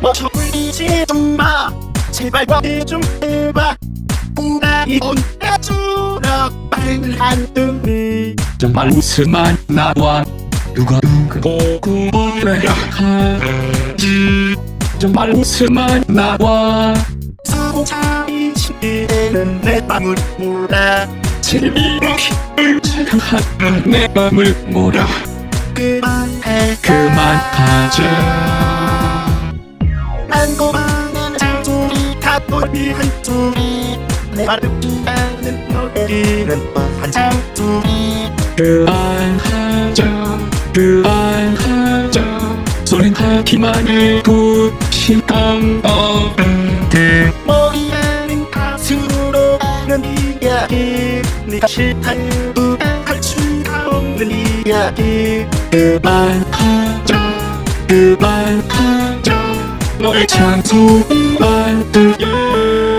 멈춰 울리지 좀마 제발 과기 좀 해봐. 우나이 온해주라 빨한 둥이. 정말 웃음만 나와. 누가 누구 구분을 하지. 정말 웃음만 나와. 수고참이 시에는 내 맘을 몰라 재미없이 착한 내 맘을 몰아. 그만해. 그만하자 탑돌이 한 소리 내 말을 듣는 너에게는 한 장소리 그만하자 그만하자 소린 하기만 해도 심감 없는데 머리에는 가슴으로 하는 이야기. 네가 싫다 해도 할 수가 없는 이야기. 그만 하자 그만 하자 장소만 들려